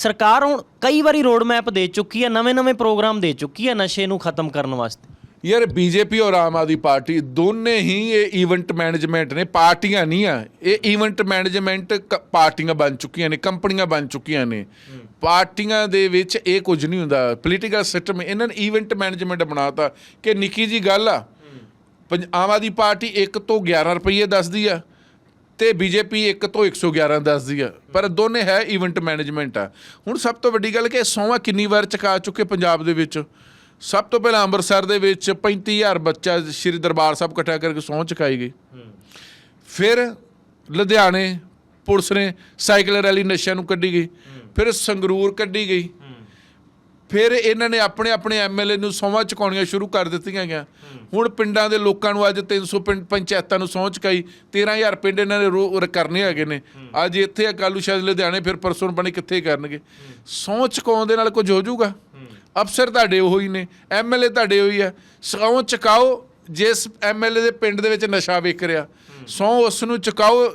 ਸਰਕਾਰ ਹੁਣ ਕਈ ਵਾਰੀ ਰੋਡ ਮੈਪ ਦੇ ਚੁੱਕੀ ਹੈ ਨਵੇਂ-ਨਵੇਂ ਪ੍ਰੋਗਰਾਮ ਦੇ ਚੁੱਕੀ ਹੈ ਨਸ਼ੇ ਨੂੰ ਖਤਮ ਕਰਨ ਵਾਸਤੇ। ਯਾਰ ਬੀਜੇਪੀ ਔਰ ਆਮ ਆਦਮੀ ਪਾਰਟੀ ਦੋਨੇ ਹੀ ਇਹ ਇਵੈਂਟ ਮੈਨੇਜਮੈਂਟ ਨੇ, ਪਾਰਟੀਆਂ ਨਹੀਂ ਆ। ਇਹ ਇਵੈਂਟ ਮੈਨੇਜਮੈਂਟ ਕ- ਪਾਰਟੀਆਂ ਬਣ ਚੁੱਕੀਆਂ ਨੇ, ਕੰਪਨੀਆਂ ਬਣ ਚੁੱਕੀਆਂ ਨੇ। ਪਾਰਟੀਆਂ ਦੇ ਵਿੱਚ ਇਹ ਕੁਝ ਨਹੀਂ ਹੁੰਦਾ। ਪੋਲੀਟੀਕਲ ਸਿਸਟਮ ਇਹਨਾਂ ਨੇ ਇਵੈਂਟ ਮੈਨੇਜਮੈਂਟ ਬਣਾਤਾ। ਕਿ ਨਿੱਕੀ ਜੀ ਗੱਲ ਆ, ਪੰਜ- ਆਮ ਆਦਮੀ ਪਾਰਟੀ 1 ਤੋਂ 11 ਰੁਪਏ ਦੱਸਦੀ ਆ। ਤੇ ਬੀਜੇਪੀ 1 ਤੋਂ 111 ਦੱਸਦੀ ਆ। ਪਰ ਦੋਨੇ ਹੈ ਇਵੈਂਟ ਮੈਨੇਜਮੈਂਟ ਆ। ਹੁਣ ਸਭ ਤੋਂ ਵੱਡੀ ਗੱਲ ਕਿ ਸੌਵਾ ਕਿੰਨੀ ਵਾਰ ਚਕਾ ਚੁੱਕੇ ਪੰਜਾਬ ਦੇ ਵਿੱਚ? ਸਭ ਤੋਂ ਪਹਿਲਾਂ ਅੰਮ੍ਰਿਤਸਰ ਦੇ ਵਿੱਚ 35000 ਬੱਚਾ ਸ਼੍ਰੀ ਦਰਬਾਰ ਸਾਹਿਬ ਇਕੱਠਾ ਕਰਕੇ ਸਹੁੰ ਚੁਕਾਈ ਗਈ। ਫਿਰ ਲੁਧਿਆਣੇ ਪੁਲਿਸ ਨੇ ਸਾਈਕਲ ਰੈਲੀ ਨਸ਼ਿਆਂ ਨੂੰ ਕੱਢੀ ਗਈ। ਫਿਰ ਸੰਗਰੂਰ ਕੱਢੀ ਗਈ। ਫਿਰ ਇਹਨਾਂ ਨੇ ਆਪਣੇ ਆਪਣੇ ਐਮਐਲਏ ਨੂੰ ਸੌਂਵਾਂ ਚੁਕਾਉਣੀਆਂ ਸ਼ੁਰੂ ਕਰ ਦਿੱਤੀਆਂ ਗਿਆ ਹੁਣ ਪਿੰਡਾਂ ਦੇ ਲੋਕਾਂ ਨੂੰ ਅੱਜ 300 ਪਿੰਡ ਪੰਚਾਇਤਾਂ ਨੂੰ ਸਹੁੰ ਚੁਕਾਈ 13000 ਪਿੰਡ ਇਹਨਾਂ ਨੇ ਰੋ- ਕਰਨੇ ਹੈਗੇ ਨੇ। ਅੱਜ ਇੱਥੇ ਅਕਾਲੂ ਕੱਲੂ ਸ਼ਾਇਦ ਲੁਧਿਆਣੇ, ਫਿਰ ਪਰਸੋਂ ਬਣੇ ਕਿੱਥੇ ਕਰਨਗੇ? ਸਹੁੰ ਚੁਕਾਉਣ ਦੇ ਨਾਲ ਕੁਝ ਹੋ ਜਾਊਗਾ? ਅਫਸਰ ਤੁਹਾਡੇ ਉਹ ਹੀ ਨੇ ਐਮਐਲਏ ਤੁਹਾਡੇ ਉਹੀ ਆ। ਸਹੁੰ ਚੁਕਾਓ, ਜਿਸ ਐਮਐਲਏ ਦੇ ਪਿੰਡ ਦੇ ਵਿੱਚ ਨਸ਼ਾ ਵੇਖ ਰਿਹਾ, ਸਹੁੰ ਉਸ ਨੂੰ ਚੁਕਾਓ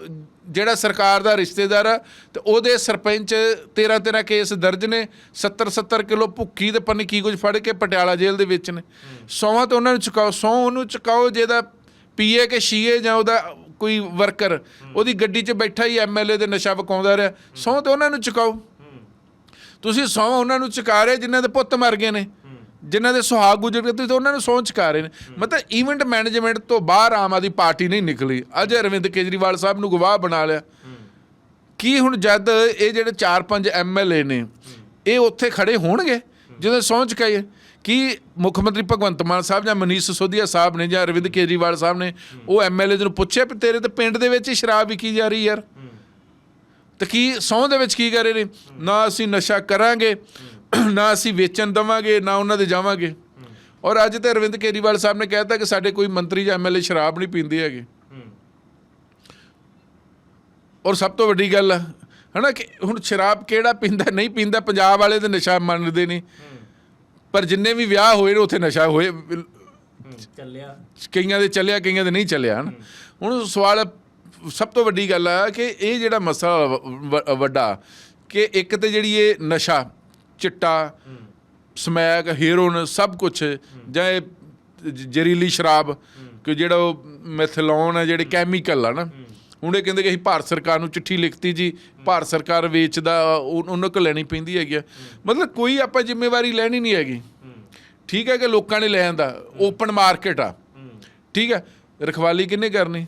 ਜਿਹੜਾ ਸਰਕਾਰ ਦਾ ਰਿਸ਼ਤੇਦਾਰ ਆ, ਤੇ ਉਹਦੇ ਸਰਪੰਚ 13 13 ਕੇਸ ਦਰਜ ਨੇ 70 70 ਕਿਲੋ ਭੁੱਕੀ ਤੇ ਪੰਨ ਕੀ ਕੁਝ ਫੜ ਕੇ ਪਟਿਆਲਾ ਜੇਲ੍ਹ ਦੇ ਵਿੱਚ ਨੇ। ਸੌਵਾਂ ਤਾਂ ਉਹਨਾਂ ਨੂੰ ਚੁਕਾਓ ਸੌ ਉਹਨੂੰ ਚੁਕਾਓ ਜਿਹਦਾ ਪੀਏ ਕੇ ਸ਼ੀਏ ਜਾਂ ਉਹਦਾ ਕੋਈ ਵਰਕਰ, ਉਹਦੀ ਗੱਡੀ 'ਚ ਬੈਠਾ ਹੀ ਐਮਐਲਏ ਦੇ ਨਸ਼ਾ ਵਕਾਉਂਦਾ ਰਿਹਾ। ਸੌ ਤਾਂ ਉਹਨਾਂ ਨੂੰ ਚੁਕਾਓ। ਤੁਸੀਂ ਸੌ ਉਹਨਾਂ ਨੂੰ ਚੁਕਾ ਰਹੇ ਜਿਨ੍ਹਾਂ ਦੇ ਪੁੱਤ ਮਰ ਗਏ ਨੇ। ਜਿਨ੍ਹਾਂ ਦੇ ਸੁਹਾਗ ਗੁਜ਼ਰ ਗਏ, ਤੁਸੀਂ ਉਹਨਾਂ ਨੂੰ ਸਹੁੰ ਚੁਕਾ ਰਹੇ ਨੇ। ਮਤਲਬ ਈਵੈਂਟ ਮੈਨੇਜਮੈਂਟ ਤੋਂ ਬਾਹਰ ਆਮ ਆਦਮੀ ਪਾਰਟੀ ਨਹੀਂ ਨਿਕਲੀ। ਅੱਜ ਅਰਵਿੰਦ ਕੇਜਰੀਵਾਲ ਸਾਹਿਬ ਨੂੰ ਗਵਾਹ ਬਣਾ ਲਿਆ। ਕੀ ਹੁਣ ਜਦ ਇਹ ਜਿਹੜੇ 4-5 ਐਮਐਲਏ ਨੇ, ਇਹ ਉੱਥੇ ਖੜੇ ਹੋਣਗੇ? ਜਦੋਂ ਸਹੁੰ ਚੁਕਾਈਏ ਕੀ ਮੁੱਖ ਮੰਤਰੀ ਭਗਵੰਤ ਮਾਨ ਸਾਹਿਬ ਜਾਂ ਮਨੀਸ਼ ਸਿਸੋਦੀਆ ਸਾਹਿਬ ਨੇ ਜਾਂ ਅਰਵਿੰਦ ਕੇਜਰੀਵਾਲ ਸਾਹਿਬ ਨੇ ਉਹ ਐਮਐਲਏ ਨੂੰ ਪੁੱਛਿਆ ਵੀ ਤੇਰੇ ਤੇ ਪਿੰਡ ਦੇ ਵਿੱਚ ਹੀ ਸ਼ਰਾਬ ਵਿਕੀ ਜਾ ਰਹੀ ਯਾਰ? ਤੇ ਕੀ ਸਹੁੰ ਦੇ ਵਿੱਚ ਕੀ ਕਰ ਰਹੇ ਨੇ? ਨਾ ਅਸੀਂ ਨਸ਼ਾ ਕਰਾਂਗੇ ਨਾ ਅਸੀਂ ਵੇਚਣ ਦਵਾਂਗੇ ਨਾ ਉਹਨਾਂ ਦੇ ਜਾਵਾਂਗੇ। ਔਰ ਅੱਜ ਤੇ ਅਰਵਿੰਦ ਕੇਜਰੀਵਾਲ ਸਾਹਿਬ ਨੇ ਕਹਿਤਾ ਕਿ ਸਾਡੇ ਕੋਈ ਮੰਤਰੀ ਜਾਂ ਐਮਐਲਏ ਸ਼ਰਾਬ ਨਹੀਂ ਪੀਂਦੇ ਹੈਗੇ। ਔਰ ਸਭ ਤੋਂ ਵੱਡੀ ਗੱਲ ਹਨਾ ਕਿ ਹੁਣ ਸ਼ਰਾਬ ਕਿਹੜਾ ਪੀਂਦਾ ਨਹੀਂ ਪੀਂਦਾ ਪੰਜਾਬ ਵਾਲੇ ਤੇ ਨਸ਼ਾ ਮੰਨਦੇ ਨਹੀਂ। ਪਰ ਜਿੰਨੇ ਵੀ ਵਿਆਹ ਹੋਏ ਨੇ ਉੱਥੇ ਨਸ਼ਾ ਹੋਏ। ਚੱਲਿਆ। ਕਈਆਂ ਦੇ ਚੱਲਿਆ ਕਈਆਂ ਦੇ ਨਹੀਂ ਚੱਲਿਆ ਹਨ। ਹੁਣ ਸਵਾਲ ਸਭ ਤੋਂ ਵੱਡੀ ਗੱਲ ਆ ਕਿ ਇਹ ਜਿਹੜਾ ਮਸਲਾ ਵੱਡਾ ਕਿ ਇੱਕ ਤੇ ਜਿਹੜੀ ਇਹ ਨਸ਼ਾ ਚਿੱਟਾ, ਸਮੈਕ ਹੀਰੋਨ ਸਭ ਕੁਝ ਜਾਂ ਇਹ ਜ਼ਹਿਰੀਲੀ ਸ਼ਰਾਬ, ਕਿ ਜਿਹੜਾ ਉਹ ਮੈਥਲੋਨ ਹੈ, ਜਿਹੜੇ ਕੈਮੀਕਲ ਆ ਨਾ ਹੁਣ ਇਹ ਕਹਿੰਦੇ ਕਿ ਅਸੀਂ ਭਾਰਤ ਸਰਕਾਰ ਨੂੰ ਚਿੱਠੀ ਲਿਖਤੀ ਜੀ, ਭਾਰਤ ਸਰਕਾਰ ਵੇਚਦਾ, ਉਹ- ਉਹਨਾਂ ਕੋਲ ਲੈਣੀ ਪੈਂਦੀ ਹੈਗੀ ਆ। ਮਤਲਬ ਕੋਈ ਆਪਾਂ ਜ਼ਿੰਮੇਵਾਰੀ ਲੈਣੀ ਨਹੀਂ ਹੈਗੀ। ਠੀਕ ਹੈ ਕਿ ਲੋਕਾਂ ਨੇ ਲੈ ਆਂਦਾ ਓਪਨ ਮਾਰਕੀਟ ਆ। ਠੀਕ ਹੈ, ਰਖਵਾਲੀ ਕਿੰਨੇ ਕਰਨੀ?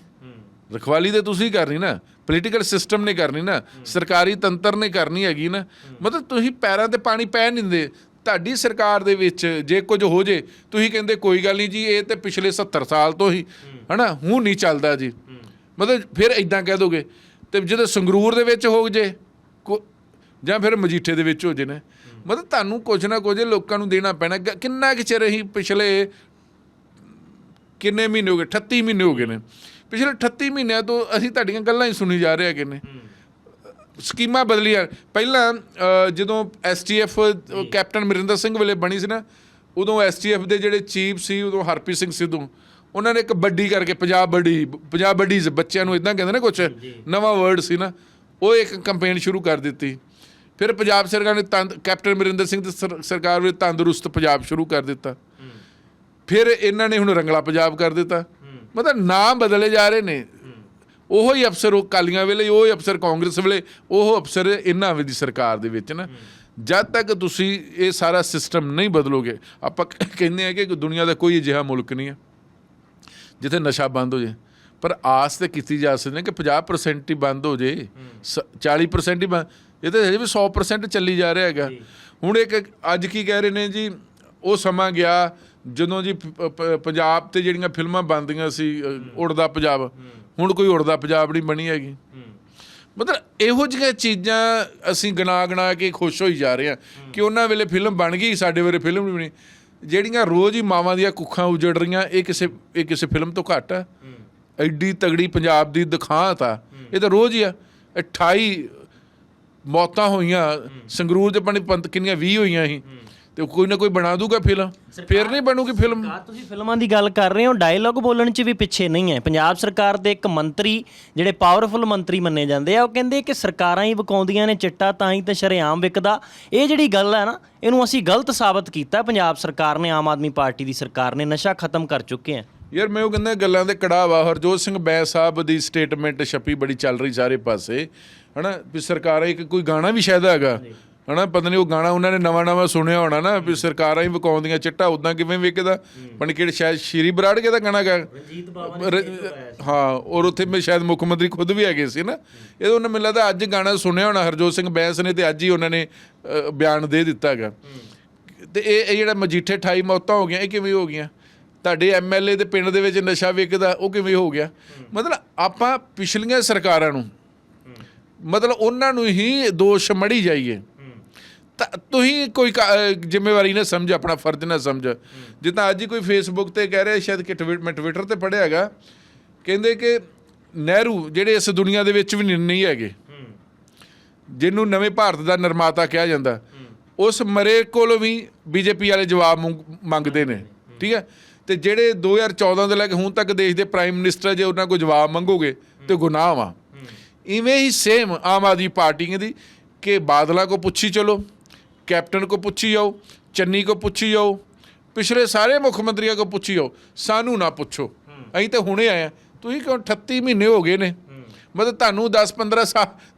ਰਖਵਾਲੀ ਤੇ ਤੁਸੀਂ ਕਰਨੀ ਨਾ। ਪੋਲੀਟੀਕਲ ਸਿਸਟਮ ਨੇ ਕਰਨੀ ਨਾ, ਸਰਕਾਰੀ ਤੰਤਰ ਨੇ ਕਰਨੀ ਹੈਗੀ ਨਾ। ਮਤਲਬ ਤੁਸੀਂ ਪੈਰਾਂ ਤੇ ਪਾਣੀ ਪੈ ਨਹੀਂ ਦਿੰਦੇ। ਤੁਹਾਡੀ ਸਰਕਾਰ ਦੇ ਵਿੱਚ ਜੇ ਕੁਝ ਹੋ ਜੇ, ਤੁਸੀਂ ਕਹਿੰਦੇ ਕੋਈ ਗੱਲ ਨਹੀਂ ਜੀ, ਇਹ ਤੇ ਪਿਛਲੇ 70 ਸਾਲ ਤੋਂ ਹੀ, ਹਨਾ ਹੁਣ ਨਹੀਂ ਚੱਲਦਾ ਜੀ। ਮਤਲਬ ਫਿਰ ਇਦਾਂ ਕਹਿ ਦੋਗੇ, ਤੇ ਜਦੋਂ ਸੰਗਰੂਰ ਦੇ ਵਿੱਚ ਹੋ ਜੇ, ਕੋ- ਜਾਂ ਫਿਰ ਮਜੀਠੇ ਦੇ ਵਿੱਚ ਹੋ ਜੇ ਨੇ। ਮਤਲਬ ਤੁਹਾਨੂੰ ਕੁਝ ਨਾ ਕੁਝ ਲੋਕਾਂ ਨੂੰ ਦੇਣਾ ਪੈਣਾ। ਗ- ਕਿੰਨਾ ਕਿ ਚਿਰ ਅਸੀਂ ਪਿਛਲੇ ਕਿੰਨੇ ਮਹੀਨੇ ਹੋ ਗਏ? 38 ਮਹੀਨੇ ਹੋ ਗਏ ਨੇ। ਪਿਛਲੇ 38 ਮਹੀਨਿਆਂ ਤੋਂ ਅਸੀਂ ਤੁਹਾਡੀਆਂ ਗੱਲਾਂ ਹੀ ਸੁਣੀ ਜਾ ਰਹੇ ਹੈਗੇ ਨੇ। ਸਕੀਮਾਂ ਬਦਲੀਆਂ। ਪਹਿਲਾਂ ਜਦੋਂ ਐਸਟੀਐਫ ਕੈਪਟਨ ਅਮਰਿੰਦਰ ਸਿੰਘ ਵੇਲੇ ਬਣੀ ਸੀ ਨਾ ਉਦੋਂ ਐਸਟੀਐਫ ਦੇ ਜਿਹੜੇ ਚੀਫ ਸੀ ਉਦੋਂ ਹਰਪ੍ਰੀਤ ਸਿੰਘ ਸਿੱਧੂ। ਉਹਨਾਂ ਨੇ ਕਬੱਡੀ ਕਰਕੇ ਪੰਜਾਬ ਬੜੀ ਪੰਜਾਬ ਬੱਡੀਜ਼ ਬੱਚਿਆਂ ਨੂੰ ਇਦਾਂ ਕਹਿੰਦੇ ਨੇ ਕੁਝ ਨਵਾਂ ਵਰਡ ਸੀ ਨਾ ਉਹ ਇੱਕ ਕੈਂਪੇਨ ਸ਼ੁਰੂ ਕਰ ਦਿੱਤੀ। ਫਿਰ ਪੰਜਾਬ ਸਰਕਾਰ ਨੇ ਕੈਪਟਨ ਅਮਰਿੰਦਰ ਸਿੰਘ ਦੀ ਸਰ- ਸਰਕਾਰ ਵੇਲੇ ਤੰਦਰੁਸਤ ਪੰਜਾਬ ਸ਼ੁਰੂ ਕਰ ਦਿੱਤਾ। ਫਿਰ ਇਹਨਾਂ ਨੇ ਹੁਣ ਰੰਗਲਾ ਪੰਜਾਬ ਕਰ ਦਿੱਤਾ। ਮਤਲਬ ਨਾਮ ਬਦਲੇ ਜਾ ਰਹੇ ਨੇ। ਉਹੋ ਹੀ ਅਫਸਰ ਉਹ ਕਾਲੀਆਂ ਵੇਲੇ ਉਹੋ ਹੀ ਅਫਸਰ ਕਾਂਗਰਸ ਵੇਲੇ ਉਹ ਅਫਸਰ ਇਹਨਾਂ ਵੇ ਦੀ ਸਰਕਾਰ ਦੇ ਵਿੱਚ ਨਾ। ਜਦ ਤੱਕ ਤੁਸੀਂ ਇਹ ਸਾਰਾ ਸਿਸਟਮ ਨਹੀਂ ਬਦਲੋਗੇ ਆਪਾਂ ਕਹਿੰਦੇ ਆ ਕਿ ਦੁਨੀਆ ਦਾ ਕੋਈ ਅਜਿਹਾ ਮੁਲਕ ਨਹੀਂ ਹੈ ਜਿੱਥੇ ਨਸ਼ਾ ਬੰਦ ਹੋ ਜੇ। ਪਰ ਆਸ ਤੇ ਕੀਤੀ ਜਾ ਸਕਦੀ ਹੈ ਕਿ 50% ਹੀ ਬੰਦ ਹੋ ਜੇ ਸ- 40% ਹੀ ਬੰਦ ਇਹ ਤਾਂ ਹਜੇ ਵੀ 100% ਚੱਲੀ ਜਾ ਰਿਹਾ ਹੈਗਾ। ਹੁਣ ਇੱਕ ਅੱਜ ਕੀ ਕਹਿ ਰਹੇ ਨੇ ਜੀ ਉਹ ਸਮਾਂ ਗਿਆ ਜਦੋਂ ਜੀ ਪੰਜਾਬ ਤੇ ਜਿਹੜੀਆਂ ਫਿਲਮਾਂ ਬਣਦੀਆਂ ਸੀ ਉੜਦਾ ਪੰਜਾਬ, ਹੁਣ ਕੋਈ ਉੜਦਾ ਪੰਜਾਬ ਨਹੀਂ ਬਣੀ ਹੈਗੀ। ਮਤਲਬ ਇਹੋ ਜਿਹੀਆਂ ਚੀਜ਼ਾਂ ਅਸੀਂ ਗਣਾ ਗਣਾ ਕੇ ਖੁਸ਼ ਹੋਈ ਜਾ ਰਹੇ ਹਾਂ ਕਿ ਉਹਨਾਂ ਵੇਲੇ ਫਿਲਮ ਬਣ ਗਈ, ਸਾਡੇ ਵੇਲੇ ਫਿਲਮ ਨਹੀਂ ਬਣੀ। ਜਿਹੜੀਆਂ ਰੋਜ਼ ਹੀ ਮਾਵਾਂ ਦੀਆਂ ਕੁੱਖਾਂ ਉਜੜ ਰਹੀਆਂ, ਇਹ ਕਿਸੇ ਇਹ ਕਿਸੇ ਫਿਲਮ ਤੋਂ ਘੱਟ ਆ। ਐਡੀ ਤਗੜੀ ਪੰਜਾਬ ਦੀ ਦਿਖਾਂਤ ਆ। ਇਹ ਤਾਂ ਰੋਜ਼ ਹੀ ਆ। 28 ਮੌਤਾਂ ਹੋਈਆਂ, ਸੰਗਰੂਰ ਦੇ ਪਾਣੀ ਪੰਤ ਕਿੰਨੀਆਂ 20 ਹੋਈਆਂ ਸੀ। ਤੇ ਕੋਈ ਨਾ ਕੋਈ ਬਣਾ ਦੂਗਾ ਫਿਲਮ। ਫੇਰ ਨਹੀਂ ਬਣੂਗੀ ਫਿਲਮ। ਸਰਕਾਰ ਤੁਸੀਂ ਫਿਲਮਾਂ ਦੀ ਗੱਲ ਕਰ ਰਹੇ ਹੋ ਡਾਇਲੌਗ ਬੋਲਣ 'ਚ ਵੀ ਪਿੱਛੇ ਨਹੀਂ ਹੈ। ਪੰਜਾਬ ਸਰਕਾਰ ਦੇ ਇੱਕ ਮੰਤਰੀ ਜਿਹੜੇ ਪਾਵਰਫੁਲ ਮੰਤਰੀ ਮੰਨੇ ਜਾਂਦੇ ਆ ਉਹ ਕਹਿੰਦੇ ਕਿ ਸਰਕਾਰਾਂ ਹੀ ਵਿਕਾਉਂਦੀਆਂ ਨੇ ਚਿੱਟਾ ਤਾਂ ਹੀ ਤਾਂ ਸ਼ਰੇਆਮ ਵਿਕਦਾ। ਇਹ ਜਿਹੜੀ ਗੱਲ ਹੈ ਨਾ ਇਹਨੂੰ ਅਸੀਂ ਗਲਤ ਸਾਬਤ ਕੀਤਾ। ਪੰਜਾਬ ਸਰਕਾਰ ਨੇ ਆਮ ਆਦਮੀ ਪਾਰਟੀ ਦੀ ਸਰਕਾਰ ਨੇ ਨਸ਼ਾ ਖਤਮ ਕਰ ਚੁੱਕੇ ਆ। ਯਾਰ ਮੈਂ ਉਹ ਕਹਿੰਦਾ ਗੱਲਾਂ ਦੇ ਕੜਾਹ ਵਾ। ਹਰਜੋਤ ਸਿੰਘ ਬੈਂਸ ਸਾਹਿਬ ਦੀ ਸਟੇਟਮੈਂਟ ਛਪੀ ਬੜੀ ਚੱਲ ਰਹੀ ਸਾਰੇ ਪਾਸੇ। ਹਨਾ ਵੀ ਸਰਕਾਰਾਂ ਇੱਕ ਕੋਈ ਗਾਣਾ ਵੀ ਸ਼ਾਇਦ ਹੈਗਾ। ਹਨਾ ਪਤਾ ਨਹੀਂ ਉਹ ਗਾਣਾ ਉਹਨਾਂ ਨੇ ਨਵਾਂ ਨਵਾਂ ਸੁਣਿਆ ਹੋਣਾ ਨਾ ਵੀ ਸਰਕਾਰਾਂ ਹੀ ਵਿਕਾਉਂਦੀਆਂ ਚਿੱਟਾ ਉਦਾਂ ਕਿਵੇਂ ਵਿਕਦਾ ਪਣ ਕਿਹੜੇ ਸ਼ਾਇਦ ਸ਼੍ਰੀ ਬਰਾੜ ਦਾ ਗਾਣਾ ਗਾ ਰਣਜੀਤ ਰ- ਹਾਂ ਔਰ ਉੱਥੇ ਮੈਂ ਸ਼ਾਇਦ ਮੁੱਖ ਮੰਤਰੀ ਖੁਦ ਵੀ ਹੈਗੇ ਸੀ ਨਾ। ਇਹ ਉਹਨਾਂ ਮੈਨੂੰ ਲੱਗਦਾ ਅੱਜ ਗਾਣਾ ਸੁਣਿਆ ਹੋਣਾ ਹਰਜੋਤ ਸਿੰਘ ਬੈਂਸ ਨੇ ਤੇ ਅੱਜ ਹੀ ਉਹਨਾਂ ਨੇ ਬਿਆਨ ਦੇ ਦਿੱਤਾ ਹੈਗਾ ਤੇ ਇਹ ਇਹ ਜਿਹੜਾ ਮਜੀਠੇ 28 ਮੌਤਾਂ ਹੋ ਗਈਆਂ ਇਹ ਕਿਵੇਂ ਹੋ ਗਈਆਂ? ਤੁਹਾਡੇ ਐਮਐਲਏ ਦੇ ਪਿੰਡ ਦੇ ਵਿੱਚ ਨਸ਼ਾ ਵਿਕਦਾ ਉਹ ਕਿਵੇਂ ਹੋ ਗਿਆ? ਮਤਲਬ ਆਪਾਂ ਪਿਛਲੀਆਂ ਸਰਕਾਰਾਂ ਨੂੰ ਮਤਲਬ ਉਹਨਾਂ ਨੂੰ ਹੀ ਦੋਸ਼ ਮੜੀ ਜਾਈਏ। ਤੁਸੀਂ ਕੋਈ ਕਾ- ਜ਼ਿੰਮੇਵਾਰੀ ਨਾ ਸਮਝ, ਆਪਣਾ ਫਰਜ਼ ਨਾ ਸਮਝ। ਜਿੱਦਾਂ ਅੱਜ ਹੀ ਕੋਈ ਫੇਸਬੁੱਕ ਤੇ ਕਹਿ ਰਿਹਾ, ਸ਼ਾਇਦ ਕਿ ਟਵਿੱਟ ਮੈਂ ਟਵਿੱਟਰ ਤੇ ਪੜਿਆ ਹੈਗਾ, ਕਹਿੰਦੇ ਕਿ ਨਹਿਰੂ ਜਿਹੜੇ ਇਸ ਦੁਨੀਆ ਦੇ ਵਿੱਚ ਵੀ ਨਹੀਂ- ਹੈਗੇ, ਜਿਹਨੂੰ ਨਵੇਂ ਭਾਰਤ ਦਾ ਨਿਰਮਾਤਾ ਕਿਹਾ ਜਾਂਦਾ, ਉਸ ਮਰੇ ਕੋਲੋਂ ਵੀ ਬੀਜੇਪੀ ਵਾਲੇ ਜਵਾਬ ਮੰਗ- ਮੰਗਦੇ ਨੇ, ਠੀਕ ਹੈ? ਤੇ ਜਿਹੜੇ 2014 ਤੋਂ ਲੈ ਕੇ ਹੁਣ ਤੱਕ ਦੇਸ਼ ਦੇ ਪ੍ਰਾਈਮ ਮਿਨਿਸਟਰ ਜੇ ਉਹਨਾਂ ਕੋਲ ਜਵਾਬ ਮੰਗੋਗੇ, ਤੇ ਗੁਨਾਹ ਵਾ। ਇਵੇਂ ਹੀ ਸੇਮ ਆਮ ਆਦਮੀ ਪਾਰਟੀ ਦੀ, ਕਿ ਬਾਦਲਾਂ ਕੋ ਪੁੱਛੀ ਚਲੋ ਕੈਪਟਨ ਕੋ ਪੁੱਛੀ ਜਾਓ, ਚੰਨੀ ਕੋ ਪੁੱਛੀ ਜਾਓ, ਪਿਛਲੇ ਸਾਰੇ ਮੁੱਖ ਮੰਤਰੀਆਂ ਕੋ ਪੁੱਛੀ ਜਾਓ, ਸਾਨੂੰ ਨਾ ਪੁੱਛੋ। ਅਸੀਂ ਤਾਂ ਹੁਣੇ ਆਏ ਆ ਤੁਸੀਂ ਕਿਉਂ 38 ਮਹੀਨੇ ਹੋ ਗਏ ਨੇ? ਮਤਲਬ ਤੁਹਾਨੂੰ 10 15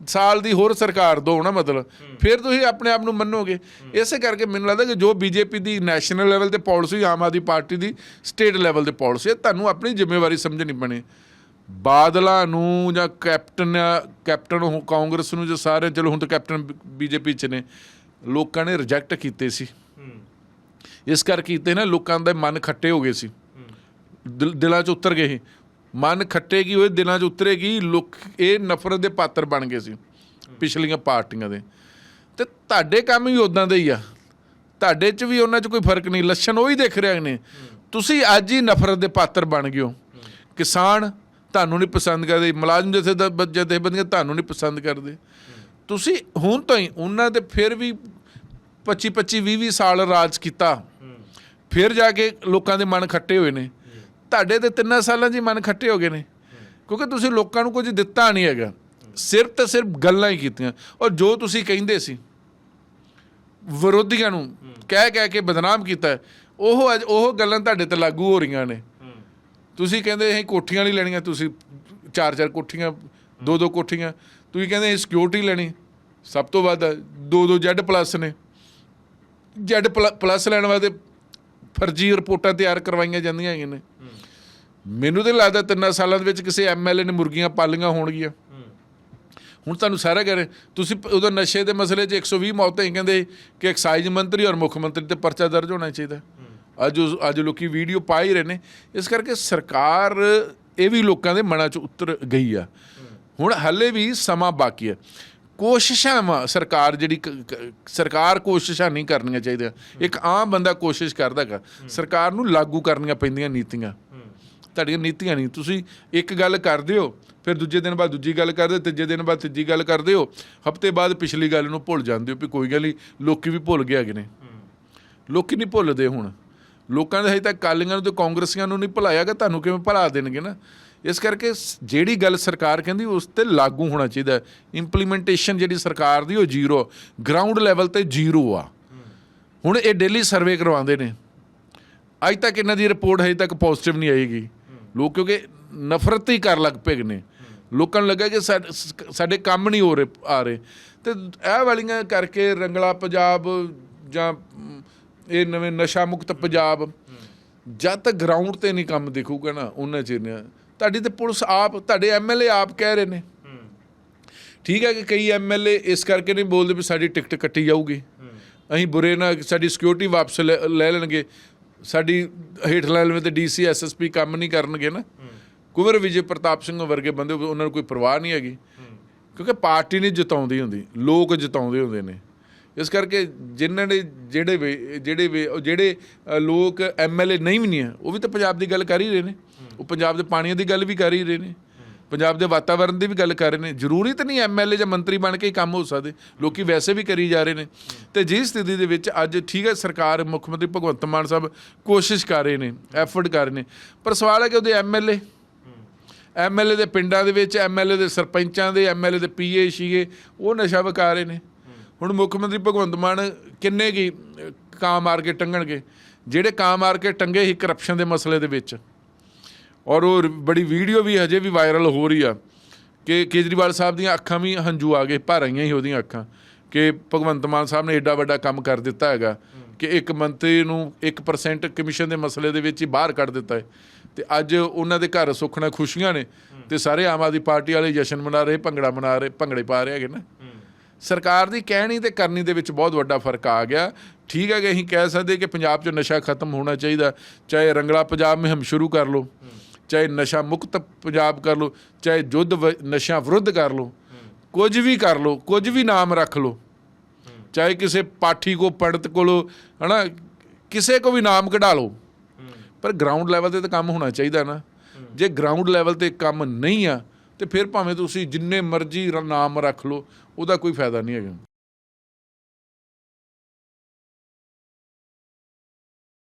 ਸਾਲ ਦੀ ਹੋਰ ਸਰਕਾਰ ਦੋ ਨਾ ਮਤਲਬ। ਫਿਰ ਤੁਸੀਂ ਆਪਣੇ ਆਪ ਨੂੰ ਮੰਨੋਗੇ। ਇਸੇ ਕਰਕੇ ਮੈਨੂੰ ਲੱਗਦਾ ਕਿ ਜੋ ਬੀਜੇਪੀ ਦੀ ਨੈਸ਼ਨਲ ਲੈਵਲ ਤੇ ਪਾਲਿਸੀ, ਆਮ ਆਦਮੀ ਪਾਰਟੀ ਦੀ ਸਟੇਟ ਲੈਵਲ ਤੇ ਪਾਲਿਸੀ ਹੈ, ਤੁਹਾਨੂੰ ਆਪਣੀ ਜ਼ਿੰਮੇਵਾਰੀ ਸਮਝਣੀ ਪੈਣੀ ਬਾਦਲਾਂ ਨੂੰ ਜਾਂ ਕੈਪਟਨ ਕੈਪਟਨ ਉਹ ਕਾਂਗਰਸ ਨੂੰ ਜੋ ਸਾਰੇ ਚਲੋ ਹੁਣ ਤਾਂ ਕੈਪਟਨ ਬੀਜੇਪੀ ਚ ਨੇ। ਲੋਕਾਂ ਨੇ ਰਿਜੈਕਟ ਕੀਤੇ ਸੀ। ਇਸ ਕਰ ਕੀਤੇ ਨਾ ਲੋਕਾਂ ਦੇ ਮਨ ਖੱਟੇ ਹੋ ਗਏ ਸੀ। ਦਿਲ- 'ਚ ਉਤਰ ਗਏ ਸੀ। ਮਨ ਖੱਟੇ ਕੀ ਹੋਏ ਦਿਲਾਂ 'ਚ ਉਤਰੇਗੀ ਲੋਕ ਇਹ ਨਫ਼ਰਤ ਦੇ ਪਾਤਰ ਬਣ ਗਏ ਸੀ ਪਿਛਲੀਆਂ ਪਾਰਟੀਆਂ ਦੇ। ਤੇ ਤੁਹਾਡੇ ਕੰਮ ਵੀ ਉਦਾਂ ਦੇ ਹੀ ਆ। ਤੁਹਾਡੇ 'ਚ ਵੀ ਉਹਨਾਂ 'ਚ ਕੋਈ ਫ਼ਰਕ ਨਹੀਂ। ਲੱਛਣ ਉਹ ਹੀ ਦਿਖ ਰਹੇ ਨੇ। ਤੁਸੀਂ ਅੱਜ ਹੀ ਨਫ਼ਰਤ ਦੇ ਪਾਤਰ ਬਣ ਗਏ ਹੋ। ਕਿਸਾਨ ਤੁਹਾਨੂੰ ਨਹੀਂ ਪਸੰਦ ਕਰਦੇ। ਮੁਲਾਜ਼ਮ ਜਥੇ ਜਥੇਬੰਦੀਆਂ ਤੁਹਾਨੂੰ ਨਹੀਂ ਪਸੰਦ ਕਰਦੇ। ਤੁਸੀਂ ਹੁਣ ਤੋਂ ਹੀ ਉਹਨਾਂ ਦੇ ਫਿਰ ਵੀ 25 25 20 20 ਸਾਲ ਰਾਜ ਕੀਤਾ। ਫਿਰ ਜਾ ਕੇ ਲੋਕਾਂ ਦੇ ਮਨ ਖੱਟੇ ਹੋਏ ਨੇ। ਤੁਹਾਡੇ ਤੇ ਤਿੰਨਾਂ ਸਾਲਾਂ 'ਚ ਹੀ ਮਨ ਖੱਟੇ ਹੋ ਗਏ ਨੇ। ਕਿਉਂਕਿ ਤੁਸੀਂ ਲੋਕਾਂ ਨੂੰ ਕੁਝ ਦਿੱਤਾ ਨਹੀਂ ਹੈਗਾ। ਸਿਰਫ ਤੇ ਸਿਰਫ ਗੱਲਾਂ ਹੀ ਕੀਤੀਆਂ। ਔਰ ਜੋ ਤੁਸੀਂ ਕਹਿੰਦੇ ਸੀ, ਵਿਰੋਧੀਆਂ ਨੂੰ ਕਹਿ ਕਹਿ ਕੇ ਬਦਨਾਮ ਕੀਤਾ, ਉਹ ਅੱਜ ਉਹ ਗੱਲਾਂ ਤੁਹਾਡੇ ਤੇ ਲਾਗੂ ਹੋ ਰਹੀਆਂ ਨੇ। ਤੁਸੀਂ ਕਹਿੰਦੇ ਅਸੀਂ ਕੋਠੀਆਂ ਨਹੀਂ ਲੈਣੀਆਂ, ਤੁਸੀਂ ਚਾਰ ਚਾਰ ਕੋਠੀਆਂ ਦੋ ਦੋ ਕੋਠੀਆਂ। ਤੁਸੀਂ ਕਹਿੰਦੇ ਅਸੀਂ ਸਿਕਿਉਰਿਟੀ ਲੈਣੀ। ਸਭ ਤੋਂ ਵੱਧ ਦੋ ਦੋ ਜ਼ੈਡ ਪਲੱਸ ਨੇ। ਜ਼ੈਡ ਪਲੱਸ ਲੈਣ ਵਾਸਤੇ ਫਰਜ਼ੀ ਰਿਪੋਰਟਾਂ ਤਿਆਰ ਕਰਵਾਈਆਂ ਜਾਂਦੀਆਂ ਹੈਗੀਆਂ ਨੇ। ਮੈਨੂੰ ਤਾਂ ਲੱਗਦਾ ਤਿੰਨਾਂ ਸਾਲਾਂ ਦੇ ਵਿੱਚ ਕਿਸੇ ਐਮਐਲਏ ਨੇ ਮੁਰਗੀਆਂ ਪਾਲੀਆਂ ਹੋਣਗੀਆਂ। ਹੁਣ ਤੁਹਾਨੂੰ ਸਾਰਾ ਕਹਿ ਰਹੇ, ਤੁਸੀਂ ਉਦੋਂ ਨਸ਼ੇ ਦੇ ਮਸਲੇ 'ਚ 120 ਮੌਤਾਂ ਹੀ ਕਹਿੰਦੇ ਕਿ ਐਕਸਾਈਜ਼ ਮੰਤਰੀ ਔਰ ਮੁੱਖ ਮੰਤਰੀ ਤੇ ਪਰਚਾ ਦਰਜ ਹੋਣਾ ਚਾਹੀਦਾ। ਅੱਜ ਉਸ- ਅੱਜ ਲੋਕੀ ਵੀਡੀਓ ਪਾ ਹੀ ਰਹੇ ਨੇ। ਇਸ ਕਰਕੇ ਸਰਕਾਰ ਇਹ ਵੀ ਲੋਕਾਂ ਦੇ ਮਨਾਂ 'ਚ ਉਤਰ ਗਈ ਆ। ਹੁਣ ਹੱਲੇ ਵੀ ਸਮਾਂ ਬਾਕੀ ਹੈ ਕੋਸ਼ਿਸ਼ਾਂ ਵਾ ਸਰਕਾਰ ਜਿਹੜੀ ਕ- ਕ- ਸਰਕਾਰ ਕੋਸ਼ਿਸ਼ਾਂ ਨਹੀਂ ਕਰਨੀਆਂ ਚਾਹੀਦੀਆਂ। ਇੱਕ ਆਮ ਬੰਦਾ ਕੋਸ਼ਿਸ਼ ਕਰਦਾ ਹੈਗਾ, ਸਰਕਾਰ ਨੂੰ ਲਾਗੂ ਕਰਨੀਆਂ ਪੈਂਦੀਆਂ ਨੀਤੀਆਂ। ਤੁਹਾਡੀਆਂ ਨੀਤੀਆਂ ਨਹੀਂ। ਤੁਸੀਂ ਇੱਕ ਗੱਲ ਕਰਦੇ ਹੋ ਫਿਰ ਦੂਜੇ ਦਿਨ ਬਾਅਦ ਦੂਜੀ ਗੱਲ ਕਰਦੇ, ਤੀਜੇ ਦਿਨ ਬਾਅਦ ਤੀਜੀ ਗੱਲ ਕਰਦੇ ਹੋ, ਹਫ਼ਤੇ ਬਾਅਦ ਪਿਛਲੀ ਗੱਲ ਨੂੰ ਭੁੱਲ ਜਾਂਦੇ ਹੋ ਵੀ ਕੋਈ ਗੱਲ ਨਹੀਂ, ਲੋਕੀ ਵੀ ਭੁੱਲ ਗਏ ਹੈਗੇ ਨੇ। ਲੋਕੀ ਨਹੀਂ ਭੁੱਲਦੇ ਹੁਣ। ਲੋਕਾਂ ਦੇ ਹਜੇ ਤੱਕ ਕਾਲੀਆਂ ਨੂੰ ਤੇ ਕਾਂਗਰਸੀਆਂ ਨੂੰ ਨਹੀਂ ਭੁਲਾਇਆਗਾ ਤੁਹਾਨੂੰ ਕਿਵੇਂ ਭੁਲਾ ਦੇਣਗੇ ਨਾ? ਇਸ ਕਰਕੇ ਜਿਹੜੀ ਗੱਲ ਸਰਕਾਰ ਕਹਿੰਦੀ ਉਸ ਤੇ ਲਾਗੂ ਹੋਣਾ ਚਾਹੀਦਾ ਇੰਪਲੀਮੈਂਟੇਸ਼ਨ ਜਿਹੜੀ ਸਰਕਾਰ ਦੀ ਉਹ ਜ਼ੀਰੋ ਗਰਾਊਂਡ ਲੈਵਲ ਤੇ ਜ਼ੀਰੋ ਆ। ਹੁਣ ਇਹ ਡੇਲੀ ਸਰਵੇ ਕਰਵਾਉਂਦੇ ਨੇ। ਅੱਜ ਤੱਕ ਇਹਨਾਂ ਦੀ ਰਿਪੋਰਟ ਹਜੇ ਤੱਕ ਪੋਜ਼ਿਟਿਵ ਨਹੀਂ ਆਏਗੀ ਲੋਕ ਕਿਉਂਕਿ ਨਫ਼ਰਤ ਹੀ ਕਰ ਲੱਗ ਪਏ ਨੇ। ਲੋਕਾਂ ਨੂੰ ਲੱਗਾ ਕਿ ਸਾਡੇ ਕੰਮ ਨਹੀਂ ਹੋ ਰਹੇ, ਆ ਰਹੇ। ਤੇ ਇਹ ਵਾਲੀਆਂ ਕਰਕੇ ਰੰਗਲਾ ਪੰਜਾਬ ਜਾਂ ਇਹ ਨਵੇਂ ਨਸ਼ਾ ਮੁਕਤ ਪੰਜਾਬ, ਜਦ ਤੱਕ ਗਰਾਊਂਡ ਤੇ ਨਹੀਂ ਕੰਮ ਦਿਖੂਗਾ ਨਾ ਉਹਨਾਂ ਚਿਰ ਤੁਹਾਡੀ ਤੇ ਪੁਲਿਸ ਆਪ ਤੁਹਾਡੇ ਐਮਐਲਏ ਆਪ ਕਹਿ ਰਹੇ ਨੇ। ਠੀਕ ਹੈ ਕਿ ਕਈ ਐਮਐਲਏ ਇਸ ਕਰਕੇ ਨਹੀਂ ਬੋਲਦੇ ਵੀ ਸਾਡੀ ਟਿਕਟ ਕੱਟੀ ਜਾਊਗੀ। ਅਸੀਂ ਬੁਰੇ ਨਾ ਸਾਡੀ ਸਿਕਿਉਰਿਟੀ ਵਾਪਸ ਲੈ ਲੈ ਲੈਣਗੇ। ਸਾਡੀ ਹੇਠ ਲੈਵਲ ਤੇ ਡੀਸੀ ਐਸਐਸਪੀ ਕੰਮ ਨਹੀਂ ਕਰਨਗੇ ਨਾ। ਕੁਵਰ ਵਿਜੇ ਪ੍ਰਤਾਪ ਸਿੰਘ ਵਰਗੇ ਬੰਦੇ ਉਹਨਾਂ ਨੂੰ ਕੋਈ ਪਰਵਾਹ ਨਹੀਂ ਹੈਗੀ। ਕਿਉਂਕਿ ਪਾਰਟੀ ਨਹੀਂ ਜਿਤਾਉਂਦੀ ਹੁੰਦੀ ਲੋਕ ਜਿਤਾਉਂਦੇ ਹੁੰਦੇ ਨੇ। ਇਸ ਕਰਕੇ ਜਿਨ੍ਹਾਂ ਨੇ ਜਿਹੜੇ ਵੀ- ਜਿਹੜੇ ਵੀ- ਉਹ ਜਿਹੜੇ ਅ, ਲੋਕ ਐਮਐਲਏ ਨਹੀਂ ਵੀ ਨਹੀਂ ਆ ਉਹ ਵੀ ਤਾਂ ਪੰਜਾਬ ਦੀ ਗੱਲ ਕਰ ਹੀ ਰਹੇ ਨੇ। ਉਹ ਪੰਜਾਬ ਦੇ ਪਾਣੀਆਂ ਦੀ ਗੱਲ ਵੀ ਕਰ ਹੀ ਰਹੇ ਨੇ। ਪੰਜਾਬ ਦੇ ਵਾਤਾਵਰਣ ਦੀ ਵੀ ਗੱਲ ਕਰ ਰਹੇ ਨੇ। ਜ਼ਰੂਰੀ ਤਾਂ ਨਹੀਂ ਐਮਐਲਏ ਜਾਂ ਮੰਤਰੀ ਬਣ ਕੇ ਹੀ ਕੰਮ ਹੋ ਸਕਦੇ। ਲੋਕੀ ਵੈਸੇ ਵੀ ਕਰੀ ਜਾ ਰਹੇ ਨੇ। ਤੇ ਜਿਸ ਸਥਿਤੀ ਦੇ ਵਿੱਚ ਅੱਜ ਠੀਕ ਹੈ ਸਰਕਾਰ ਮੁੱਖ ਮੰਤਰੀ ਭਗਵੰਤ ਮਾਨ ਸਾਹਿਬ ਕੋਸ਼ਿਸ਼ ਕਰ ਰਹੇ ਨੇ ਐਫਰਟ ਕਰ ਰਹੇ ਨੇ। ਪਰ ਸਵਾਲ ਹੈ ਕਿ ਉਹਦੇ ਐਮਐਲਏ ਐਮਐਲਏ ਦੇ ਪਿੰਡਾਂ ਦੇ ਵਿੱਚ ਐਮਐਲਏ ਦੇ ਸਰਪੰਚਾਂ ਦੇ ਐਮਐਲਏ ਦੇ ਪੀਏ ਸੀਗੇ ਉਹ ਨਸ਼ਾ ਵਿਕਾ ਰਹੇ ਨੇ। ਹੁਣ ਮੁੱਖ ਮੰਤਰੀ ਭਗਵੰਤ ਮਾਨ ਕਿੰਨੇ ਕੀ ਅਹ, ਕਾਂ ਮਾਰ ਕੇ ਟੰਗਣਗੇ? ਜਿਹੜੇ ਕਾਂ ਮਾਰ ਕੇ ਟੰਗੇ ਸੀ ਕਰਪਸ਼ਨ ਦੇ ਮਸਲੇ ਦੇ ਵਿੱਚ। ਔਰ ਉਹ ਬੜੀ ਵੀਡੀਓ ਵੀ ਹਜੇ ਵੀ ਵਾਇਰਲ ਹੋ ਰਹੀ ਆ ਕਿ ਕੇਜਰੀਵਾਲ ਸਾਹਿਬ ਦੀਆਂ ਅੱਖਾਂ ਵੀ ਹੰਝੂ ਆ ਗਏ, ਭਰ ਆਈਆਂ ਹੀ ਉਹਦੀਆਂ ਅੱਖਾਂ, ਕਿ ਭਗਵੰਤ ਮਾਨ ਸਾਹਿਬ ਨੇ ਏਡਾ ਵੱਡਾ ਕੰਮ ਕਰ ਦਿੱਤਾ ਹੈਗਾ ਕਿ ਇੱਕ ਮੰਤਰੀ ਨੂੰ 1% ਕਮਿਸ਼ਨ ਦੇ ਮਸਲੇ ਦੇ ਵਿੱਚ ਹੀ ਬਾਹਰ ਕੱਢ ਦਿੱਤਾ ਹੈ। ਤੇ ਅੱਜ ਉਹਨਾਂ ਦੇ ਘਰ ਸੁੱਖਣਾ ਖੁਸ਼ੀਆਂ ਨੇ ਤੇ ਸਾਰੇ ਆਮ ਆਦਮੀ ਪਾਰਟੀ ਵਾਲੇ ਜਸ਼ਨ ਮਨਾ ਰਹੇ, ਭੰਗੜਾ ਮਨਾ ਰਹੇ, ਭੰਗੜੇ ਪਾ ਰਹੇ ਹੈਗੇ ਨਾ। ਸਰਕਾਰ ਦੀ ਕਹਿਣੀ ਤੇ ਕਰਨੀ ਦੇ ਵਿੱਚ ਬਹੁਤ ਵੱਡਾ ਫ਼ਰਕ ਆ ਗਿਆ। ਠੀਕ ਹੈ ਕਿ ਅਸੀਂ ਕਹਿ ਸਕਦੇ ਕਿ ਪੰਜਾਬ 'ਚ ਨਸ਼ਾ ਖਤਮ ਹੋਣਾ ਚਾਹੀਦਾ, ਚਾਹੇ ਰੰਗਲਾ ਪੰਜਾਬ ਮੁਹਿੰਮ ਸ਼ੁਰੂ ਕਰ ਲਓ। ਚਾਹੇ ਨਸ਼ਾ ਮੁਕਤ ਪੰਜਾਬ ਕਰ ਲਓ, ਚਾਹੇ ਜੁੱਧ ਵ- ਨਸ਼ਾ ਵਿਰੁੱਧ ਕਰ ਲਓ, ਕੁਝ ਵੀ ਕਰ ਲਓ, ਕੁਝ ਵੀ ਨਾਮ ਰੱਖ ਲਓ, ਚਾਹੇ ਕਿਸੇ ਪਾਠੀ ਕੋ, ਪੰਡਤ ਕੋਲੋਂ, ਹਨਾ, ਕਿਸੇ ਕੋ ਵੀ ਨਾਮ ਕਢਾ ਲਓ, ਪਰ ਗਰਾਊਂਡ ਲੈਵਲ ਤੇ ਤਾਂ ਕੰਮ ਹੋਣਾ ਚਾਹੀਦਾ ਨਾ। ਜੇ ਗਰਾਊਂਡ ਲੈਵਲ ਤੇ ਕੰਮ ਨਹੀਂ ਆ, ਤੇ ਫਿਰ ਭਾਵੇਂ ਤੁਸੀਂ ਜਿੰਨੇ ਮਰਜ਼ੀ ਨਾਮ ਰੱਖ ਲਓ, ਉਹਦਾ ਕੋਈ ਫਾਇਦਾ ਨਹੀਂ ਹੈਗਾ।